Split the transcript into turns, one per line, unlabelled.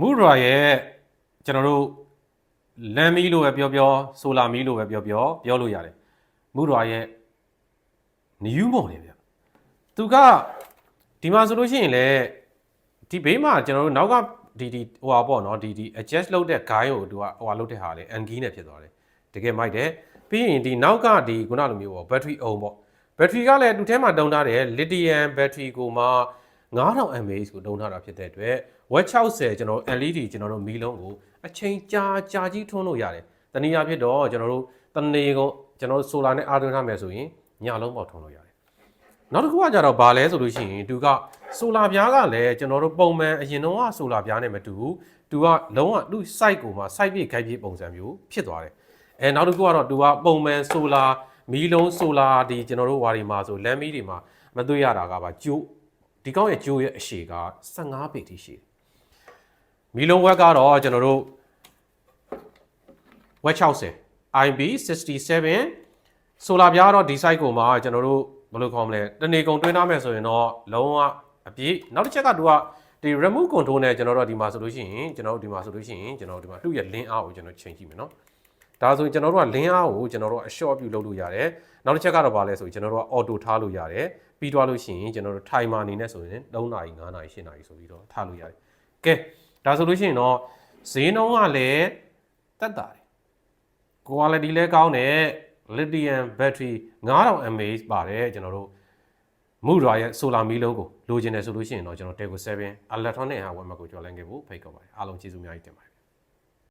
မူရာရဲ့ကျွန်တော်တို့လမ်းမီးလို့ပဲပြောပြောဆိုလာမီးလို့ပဲပြောပြောပြောလို့ရတယ်မူရာရဲ့နယူးမုံလေဗျသူကဒီမှာဆိုလို့ရှိရင်လေဒီဘေးမှာကျွန်တော်တို့နောက်ကဒီဒီဟိုဟာပေါ့နော်ဒီဒီ adjust လုပ်တဲ့ guide ကိုသူကဟိုဟာလုပ်တဲ့ဟာလေ angi နဲ့ဖြစ်သွားတယ်တကယ်မိုက်တယ်ပြီးရင်ဒီနောက်ကဒီခုနလိုမျိုးပေါ့ battery အုံပေါ့ battery ကလည်းသူထဲမှာတုံးထားတယ် lithium battery ကိုမှ9000 mAh ကိုတုံးထားတာဖြစ်တဲ့အတွက် watt 60ကျွန်တော် LED ကျွန်တော်တို့မီးလုံးကိုအချိန်ကြာကြာကြီးထွန်းလို့ရတယ်တနည်းအားဖြင့်တော့ကျွန်တော်တို့တနေကုန်ကျွန်တော်တို့ solar နဲ့အားသွင်းထားမယ်ဆိုရင်ညလုံးပေါက်ထွန်းလို့ရတယ်နောက်တစ်ခုကကြတော့ဘာလဲဆိုလို့ရှိရင်သူကဆိုလာပြားကလည်းကျွန်တော်တို့ပုံမှန်အရင်တော့ကဆိုလာပြားနဲ့မတူဘူးသူကလုံးဝသူ့ site ကိုမှ site ပြည့်ခိုက်ပြည့်ပုံစံမျိုးဖြစ်သွားတယ်အဲနောက်တစ်ခုကတော့သူကပုံမှန်ဆိုလာမီးလုံးဆိုလာဒီကျွန်တော်တို့ဝါဒီမှာဆိုလမ်းမီးတွေမှာမတွေ့ရတာကပါကျိုးဒီကောင်းရဲ့ကျိုးရဲ့အရှည်က15ပေတိရှိတယ် မီးလုံးဝက်ကတော့ကျွန်တော်တို့ဝက်60 IB 67ဆိုလာပြားတော့ဒီ site ကိုမှကျွန်တော်တို့ဘယ်လိုခေါ်မလဲတနေကုန်တွင်းထားမယ်ဆိုရင်တော့လုံးဝအပြည့်နောက်တစ်ချက်ကသူကဒီ remove control နဲ့ကျွန်တော်တို့ဒီမှာဆိုလို့ရှိရင်ကျွန်တော်တို့ဒီမှာဆိုလို့ရှိရင်ကျွန်တော်တို့ဒီမှာသူ့ရဲ့ link အားကိုကျွန်တော်ချိန်ကြည့်မယ်နော်ဒါဆိုရင်ကျွန်တော်တို့က link အားကိုကျွန်တော်တို့အ short ပြုလုပ်လို့ရတယ်နောက်တစ်ချက်ကတော့ဗာလဲဆိုရင်ကျွန်တော်တို့က auto ထားလို့ရတယ်ပြီးသွားလို့ရှိရင်ကျွန်တော်တို့ timer အနေနဲ့ဆိုရင်3နာရီ5နာရီ8နာရီဆိုပြီးတော့ထားလို့ရတယ်ကဲ ဒါဆိုလို့ရှိရင်တော့ဈေးနှုန်းကလည်းတက်တာတယ် quality လည်းကောင်းတယ် lithium battery 9000 mAh ပါတယ်ကျွန်တော်တို့မူရာရဲ့ solar မီးလုံးကိုလိုချင်တယ်ဆိုလို့ရှိရင်တော့ကျွန်တော် Tego 7 electronic ဟာဝယ်မှာကိုကြော်လန့်ခဲ့ဖို့ဖိတ်ခေါ်ပါတယ်အားလုံးကျေးဇူးအများကြီးတင်ပါတယ်